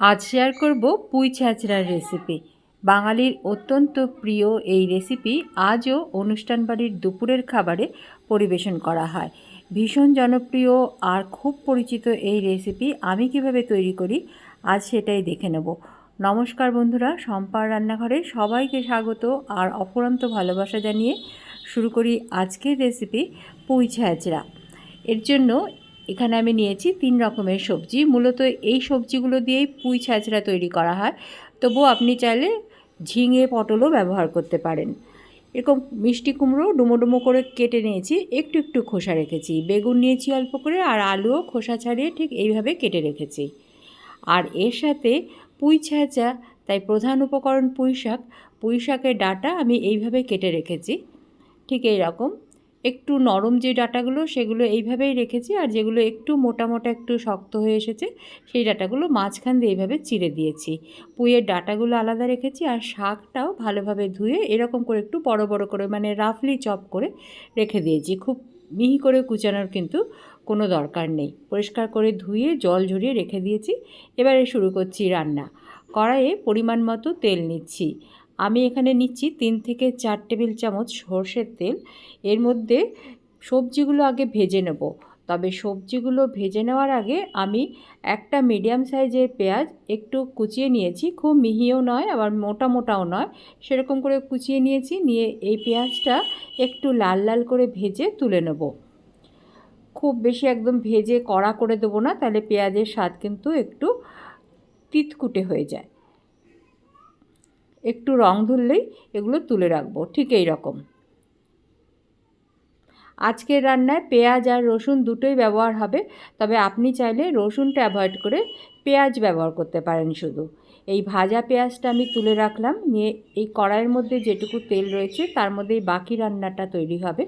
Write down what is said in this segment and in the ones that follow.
আজ শেয়ার করব পুঁই ছ্যাঁচড়ার রেসিপি বাঙালির অত্যন্ত প্রিয় এই রেসিপি আজও অনুষ্ঠান বাড়ির দুপুরের খাবারে পরিবেশন করা হয়। ভীষণ জনপ্রিয় আর খুব পরিচিত এই রেসিপি আমি কীভাবে তৈরি করি, আজ সেটাই দেখে নেব। নমস্কার বন্ধুরা, সম্পার রান্নাঘরে সবাইকে স্বাগত আর অপরন্ত ভালোবাসা জানিয়ে শুরু করি আজকের রেসিপি পুঁই ছ্যাঁচড়া এর জন্য এখানে আমি নিয়েছি তিন রকমের সবজি। মূলত এই সবজিগুলো দিয়েই পুঁই ছ্যাঁচড়া তৈরি করা হয়। তবুও আপনি চাইলে ঝিঙে, পটলও ব্যবহার করতে পারেন। এরকম মিষ্টি কুমড়ো ডুমো ডুমো করে কেটে নিয়েছি, একটু একটু খোসা রেখেছি। বেগুন নিয়েছি অল্প করে, আর আলুও খোসা ছাড়িয়ে ঠিক এইভাবে কেটে রেখেছি। আর এর সাথে পুঁই ছ্যাঁচা তাই প্রধান উপকরণ পুঁই শাক পুঁই শাকের ডাটা আমি এইভাবে কেটে রেখেছি। ঠিক এই রকম। একটু নরম যে ডাটাগুলো সেগুলো এইভাবেই রেখেছি আর যেগুলো একটু মোটা মোটা একটু শক্ত হয়ে এসেছে সেই ডাটাগুলো মাঝখান দিয়ে এইভাবে চিড়ে দিয়েছি। পুঁয়ের ডাটাগুলো আলাদা রেখেছি আর শাকটাও ভালোভাবে ধুয়ে এরকম করে একটু বড় বড় করে মানে রাফলি চপ করে রেখে দিয়েছি। খুব মিহি করে কুচানোর কিন্তু কোনো দরকার নেই। পরিষ্কার করে ধুয়ে জল ঝরিয়ে রেখে দিয়েছি। এবারে শুরু করছি রান্না। কড়াইয়ে পরিমাণ মতো তেল নিচ্ছি। আমি এখানে নিচ্ছি তিন থেকে চার টেবিল চামচ সর্ষের তেল। এর মধ্যে সবজিগুলো আগে ভেজে নেব। তবে সবজিগুলো ভেজে নেওয়ার আগে আমি একটা মিডিয়াম সাইজের পেঁয়াজ একটু কুচিয়ে নিয়েছি। খুব মিহিও নয়, আবার মোটা মোটাও নয়। সেরকম করে কুচিয়ে নিয়েছি, নিয়ে এই পেঁয়াজটা একটু লাল লাল করে ভেজে তুলে নেব। খুব বেশি একদম ভেজে কড়া করে দেবো না, তাহলে পেঁয়াজের স্বাদ কিন্তু একটু তিতকুটে হয়ে যায়। একটু রং ধরলেই এগুলো তুলে রাখব, ঠিক এই রকম। আজকের রান্নায় পেঁয়াজ আর রসুন দুটোই ব্যবহার হবে, তবে আপনি চাইলে রসুনটা অ্যাভয়েড করে পেঁয়াজ ব্যবহার করতে পারেন শুধু। এই ভাজা পেঁয়াজটা আমি তুলে রাখলাম, নিয়ে এই কড়াইয়ের মধ্যে যেটুকু তেল রয়েছে তার মধ্যেই বাকি রান্নাটা তৈরি হবে।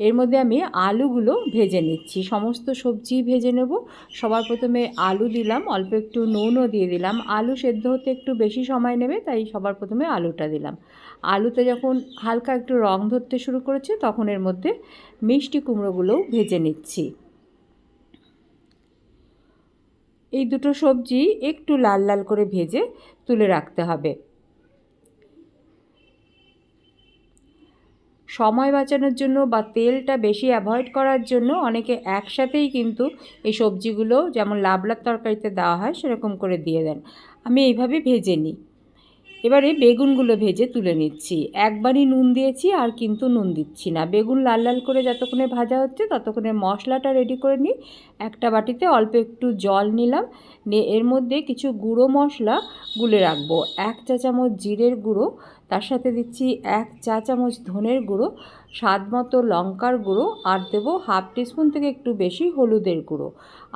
এর মধ্যে আমি আলুগুলো ভেজে নিচ্ছি। সমস্ত সবজি ভেজে নেব। সবার প্রথমে আলু দিলাম, অল্প একটু নুনও দিয়ে দিলাম। আলু সেদ্ধ হতে একটু বেশি সময় নেবে, তাই সবার প্রথমে আলুটা দিলাম। আলুতে যখন হালকা একটু রং ধরতে শুরু করেছে, তখন এর মধ্যে মিষ্টি কুমড়োগুলোও ভেজে নিচ্ছি। এই দুটো সবজি একটু লাল লাল করে ভেজে তুলে রাখতে হবে। সময় বাঁচানোর জন্য বা তেলটা বেশি অ্যাভয়েড করার জন্য অনেকে একসাথেই কিন্তু এই সবজিগুলো যেমন লাবলার তরকারিতে দেওয়া হয় সেরকম করে দিয়ে দেন। আমি এইভাবে ভেজে নিই। এবারে বেগুনগুলো ভেজে তুলে নিচ্ছি। একবারই নুন দিয়েছি আর কিন্তু নুন দিচ্ছি না। বেগুন লাল লাল করে যতক্ষণে ভাজা হচ্ছে ততক্ষণে মশলাটা রেডি করে নিই। একটা বাটিতে অল্প একটু জল নিলাম। নিয়ে এর মধ্যে কিছু গুঁড়ো মশলা গুলে রাখব। এক চা চামচ জিরের গুঁড়ো তার সাথে দিচ্ছি এক চা চামচ ধনের গুঁড়ো, স্বাদ মতো লঙ্কার গুঁড়ো আর দেবো হাফ টিস্পুন থেকে একটু বেশি হলুদের গুঁড়ো।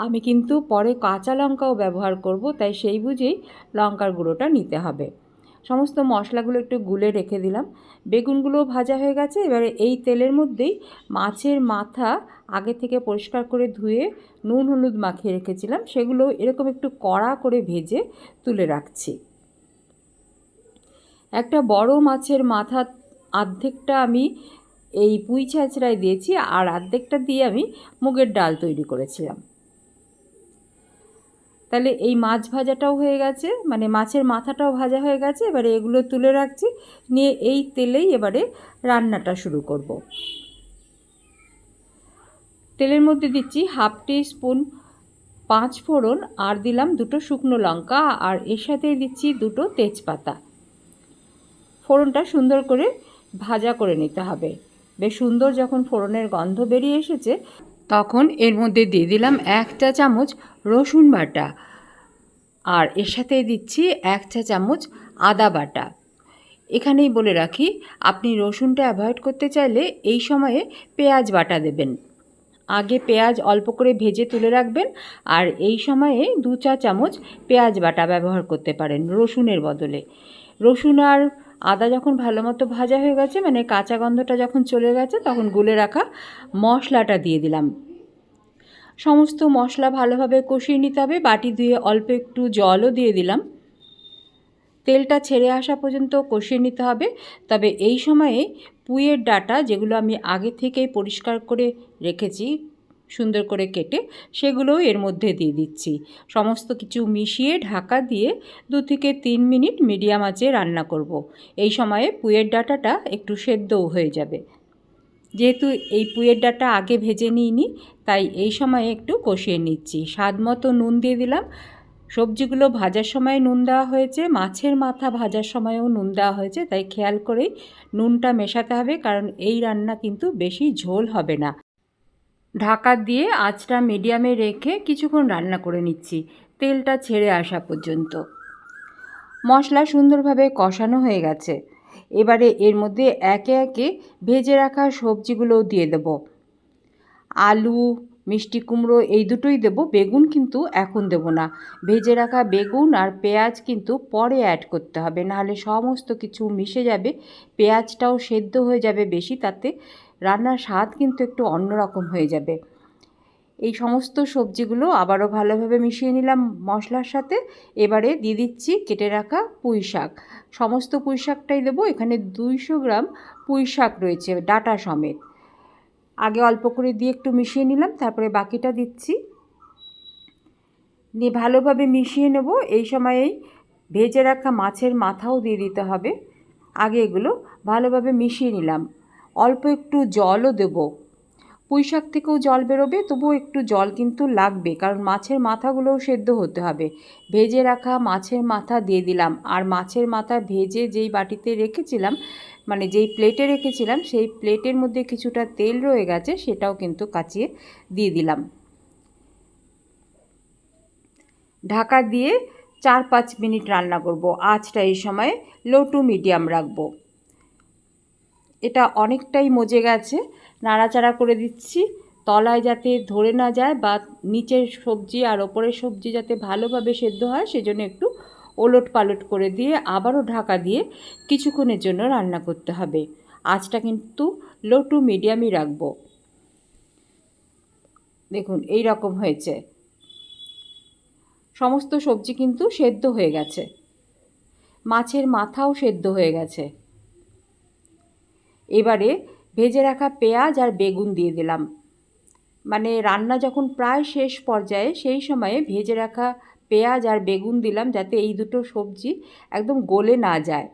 আমি কিন্তু পরে কাঁচা লঙ্কাও ব্যবহার করব, তাই সেই বুঝেই লঙ্কার গুঁড়োটা নিতে হবে। সমস্ত মশলাগুলো একটু গুলে রেখে দিলাম। বেগুনগুলো ভাজা হয়ে গেছে, এবারে এই তেলের মধ্যেই মাছের মাথা আগে থেকে পরিষ্কার করে ধুয়ে নুন হলুদ মাখিয়ে রেখেছিলাম। সেগুলো এরকম একটু কড়া করে ভেজে তুলে রাখছি। একটা বড় মাছের মাথা আর্ধেকটা আমি এই পুঁই ছ্যাঁচড়ায় দিয়েছি আর আর্ধেকটা দিয়ে আমি মুগের ডাল তৈরি করেছিলাম। তাহলে এই মাছ ভাজাটাও হয়ে গেছে মানে মাছের মাথাটাও ভাজা হয়ে গেছে, এবারে এগুলো তুলে রাখছি, নিয়ে এই তেলেই এবারে রান্নাটা শুরু করব। তেলের মধ্যে দিচ্ছি হাফ টি স্পুন পাঁচ ফোড়ন, আর দিলাম দুটো শুকনো লঙ্কা, আর এর সাথে দিচ্ছি দুটো তেজপাতা। ফোড়নটা সুন্দর করে ভাজা করে নিতে হবে। বেশ সুন্দর যখন ফোড়নের গন্ধ বেরিয়ে এসেছে, তখন এর মধ্যে দিয়ে দিলাম এক চা চামচ রসুন বাটা। আর এর সাথে দিচ্ছি এক চা চামচ আদা বাটা। এখানেই বলে রাখি, আপনি রসুনটা অ্যাভয়েড করতে চাইলে এই সময়ে পেঁয়াজ বাটা দেবেন। আগে পেঁয়াজ অল্প করে ভেজে তুলে রাখবেন আর এই সময়ে দু চা চামচ পেঁয়াজ বাটা ব্যবহার করতে পারেন রসুনের বদলে। রসুন আর আদা যখন ভালো মতো ভাজা হয়ে গেছে মানে কাঁচা গন্ধটা যখন চলে গেছে, তখন গুলে রাখা মশলাটা দিয়ে দিলাম। সমস্ত মশলা ভালোভাবে কষিয়ে নিতে হবে। বাটি ধুয়ে অল্প একটু জলও দিয়ে দিলাম। তেলটা ছেড়ে আসা পর্যন্ত কষিয়ে নিতে হবে। তবে এই সময়ে পুঁয়ের ডাটা, যেগুলো আমি আগে থেকেই পরিষ্কার করে রেখেছি সুন্দর করে কেটে সেগুলোও এর মধ্যে দিয়ে দিচ্ছি। সমস্ত কিছু মিশিয়ে ঢাকা দিয়ে দু থেকে তিন মিনিট মিডিয়াম আঁচে রান্না করব। এই সময়ে পুয়ের ডাঁটাটা একটু সেদ্ধও হয়ে যাবে। যেহেতু এই পুয়ের ডাঁটা আগে ভেজে নিইনি, তাই এই সময়ে একটু কষিয়ে নিচ্ছি। স্বাদ মতো নুন দিয়ে দিলাম। সবজিগুলো ভাজার সময় নুন দেওয়া হয়েছে, মাছের মাথা ভাজার সময়ও নুন দেওয়া হয়েছে, তাই খেয়াল করেই নুনটা মেশাতে হবে, কারণ এই রান্না কিন্তু বেশি ঝোল হবে না। ঢাকা দিয়ে আঁচটা মিডিয়ামে রেখে কিছুক্ষণ রান্না করে নিচ্ছি। তেলটা ছেড়ে আসা পর্যন্ত। মশলা সুন্দরভাবে কষানো হয়ে গেছে। এবারে এর মধ্যে একে একে ভেজে রাখা সবজিগুলোও দিয়ে দেব। আলু, মিষ্টি কুমড়ো এই দুটোই দেব। বেগুন কিন্তু এখন দেব না। ভেজে রাখা বেগুন আর পেঁয়াজ কিন্তু পরে অ্যাড করতে হবে। নাহলে সমস্ত কিছু মিশে যাবে। পেঁয়াজটাও সেদ্ধ হয়ে যাবে বেশি, তাতে রান্নার স্বাদ কিন্তু একটু অন্যরকম হয়ে যাবে। এই সমস্ত সবজিগুলো আবারও ভালোভাবে মিশিয়ে নিলাম মশলার সাথে। এবারে দিয়ে দিচ্ছি কেটে রাখা পুঁই শাক। সমস্ত পুঁই শাকটাই দেবো। এখানে দুইশো গ্রাম পুঁই শাক রয়েছে, ডাটা সমেত। আগে অল্প করে দিয়ে একটু মিশিয়ে নিলাম, তারপরে বাকিটা দিচ্ছি। নিয়ে ভালোভাবে মিশিয়ে নেব। এই সময়েই ভেজে রাখা মাছের মাথাও দিয়ে দিতে হবে। আগে এগুলো ভালোভাবে মিশিয়ে নিলাম। অল্প একটু জলও দেব। পুঁইশাক থেকেও জল বেরোবে, তবুও একটু জল কিন্তু লাগবে, কারণ মাছের মাথাগুলোও সেদ্ধ হতে হবে। ভেজে রাখা মাছের মাথা দিয়ে দিলাম, আর মাছের মাথা ভেজে যেই বাটিতে রেখেছিলাম মানে যেই প্লেটে রেখেছিলাম, সেই প্লেটের মধ্যে কিছুটা তেল রয়ে গেছে, সেটাও কিন্তু কাচিয়ে দিয়ে দিলাম। ঢাকা দিয়ে চার পাঁচ মিনিট রান্না করব। আঁচটা এই সময়, লো টু মিডিয়াম রাখব। এটা অনেকটাই মজে গেছে। নাড়াচাড়া করে দিচ্ছি। তলায় যাতে ধরে না যায় বা নিচের সবজি আর ওপরের সবজি যাতে ভালোভাবে সেদ্ধ হয়, সেজন্য একটু ওলট পালট করে দিয়ে আবারও ঢাকা দিয়ে কিছুক্ষণের জন্য রান্না করতে হবে। আঁচটা কিন্তু লো টু মিডিয়ামই রাখব। দেখুন, এই রকম হয়েছে। সমস্ত সবজি কিন্তু সেদ্ধ হয়ে গেছে। মাছের মাথাও সেদ্ধ হয়ে গেছে। এবারে ভেজে রাখা পেঁয়াজ আর বেগুন দিয়ে দিলাম। মানে রান্না যখন প্রায় শেষ পর্যায়ে, সেই সময়ে ভেজে রাখা পেঁয়াজ আর বেগুন দিলাম যাতে এই দুটো সবজি একদম গলে না যায়।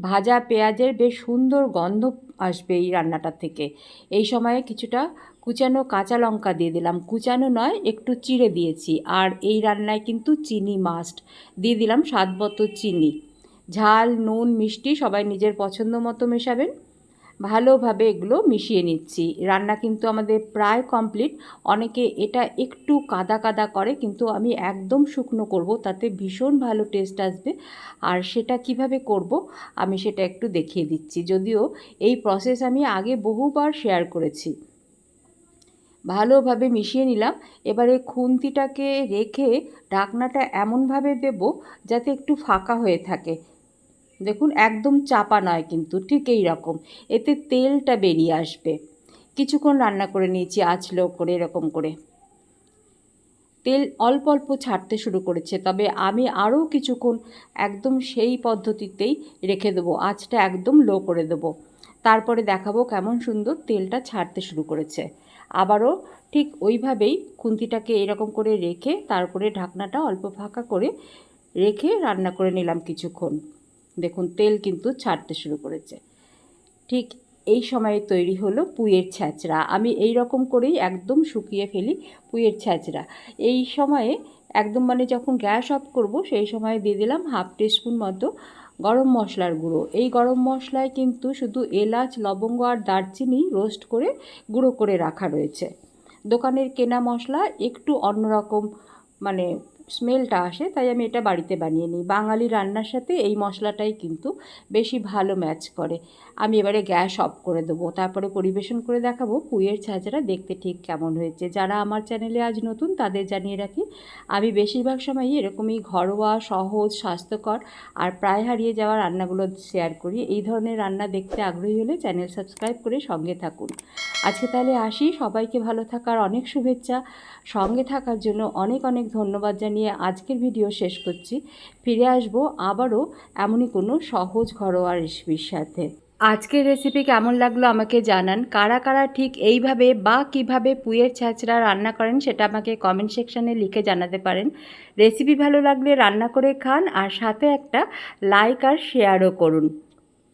ভাজা পেঁয়াজের বেশ সুন্দর গন্ধ আসবে এই রান্নাটার থেকে। এই সময়ে কিছুটা কুচানো কাঁচা লঙ্কা দিয়ে দিলাম। কুচানো নয়, একটু চিড়ে দিয়েছি। আর এই রান্নায় কিন্তু চিনি মাস্ট দিয়ে দিলাম স্বাদ চিনি। ঝাল, নুন, মিষ্টি সবাই নিজের পছন্দ মতো মেশাবেন। ভালোভাবে এগুলো মিশিয়ে নিচ্ছি। রান্না কিন্তু আমাদের প্রায় কমপ্লিট। অনেকে এটা একটু কাদা কাদা করে, কিন্তু আমি একদম শুকনো করব, তাতে ভীষণ ভালো টেস্ট আসবে। আর সেটা কীভাবে করব, আমি সেটা একটু দেখিয়ে দিচ্ছি। যদিও এই প্রসেস আমি আগে বহুবার শেয়ার করেছি। ভালোভাবে মিশিয়ে নিলাম। এবারে খুন্তিটাকে রেখে ঢাকনাটা এমনভাবে দেব, যাতে একটু ফাঁকা হয়ে থাকে। দেখুন, একদম চাপা নয় কিন্তু, ঠিক এই রকম। এতে তেলটা বেরিয়ে আসবে। কিছুক্ষণ রান্না করে নিয়েছি আঁচলো করে, এরকম করে। তেল অল্প অল্প ছাড়তে শুরু করেছে, তবে আমি আরও কিছুক্ষণ একদম সেই পদ্ধতিতেই রেখে দেবো, আঁচটা একদম লো করে দেবো। তারপরে দেখাবো কেমন সুন্দর তেলটা ছাড়তে শুরু করেছে। আবারও ঠিক ওইভাবেই খুন্তিটাকে এরকম করে রেখে, তারপরে ঢাকনাটা অল্প ফাঁকা করে রেখে রান্না করে নিলাম কিছুক্ষণ। দেখুন, তেল কিন্তু ছাড়তে শুরু করেছে। ঠিক এই সময়ে তৈরি হলো পুয়ের ছ্যাঁচড়া আমি এই রকম করেই একদম শুকিয়ে ফেলি পুয়ের ছ্যাঁচড়া এই সময়ে একদম মানে যখন গ্যাস অফ করব, সেই সময় দিয়ে দিলাম হাফ টিস্পুন মতো গরম মশলার গুঁড়ো। এই গরম মশলায় কিন্তু শুধু এলাচ, লবঙ্গ আর দারচিনি রোস্ট করে গুঁড়ো করে রাখা রয়েছে। দোকানের কেনা মশলা একটু অন্যরকম মানে স্মেলটা আসে, তাই আমি এটা বাড়িতে বানিয়ে নিই। বাঙালি রান্নার সাথে এই মশলাটাই কিন্তু বেশি ভালো ম্যাচ করে। আমি এবারে গ্যাস অফ করে দেবো, তারপরে পরিবেশন করে দেখাবো পুইয়ের ছাঁচড়া দেখতে ঠিক কেমন হয়েছে। যারা আমার চ্যানেলে আজ নতুন তাদের জানিয়ে রাখি, আমি বেশিরভাগ সময়ই এরকমই ঘরোয়া, সহজ, স্বাস্থ্যকর আর প্রায় হারিয়ে যাওয়া রান্নাগুলো শেয়ার করি। এই ধরনের রান্না দেখতে আগ্রহী হলে চ্যানেল সাবস্ক্রাইব করে সঙ্গে থাকুন। আজকে তাহলে আসি। সবাইকে ভালো থাকার অনেক শুভেচ্ছা। সঙ্গে থাকার জন্য অনেক অনেক ধন্যবাদ জানিয়ে আজকের ভিডিও শেষ করছি। ফিরে আসব আবারও এমনই কোনো সহজ ঘরোয়া রেসিপির সাথে। আজকের রেসিপি কেমন লাগল আমাকে জানান। কারা কারা ঠিক এইভাবে বা কীভাবে পুইয়ের ছ্যাঁচড়া রান্না করেন সেটা আমাকে কমেন্ট সেকশানে লিখে জানাতে পারেন। রেসিপি ভালো লাগলে রান্না করে খান আর সাথে একটা লাইক আর শেয়ারও করুন।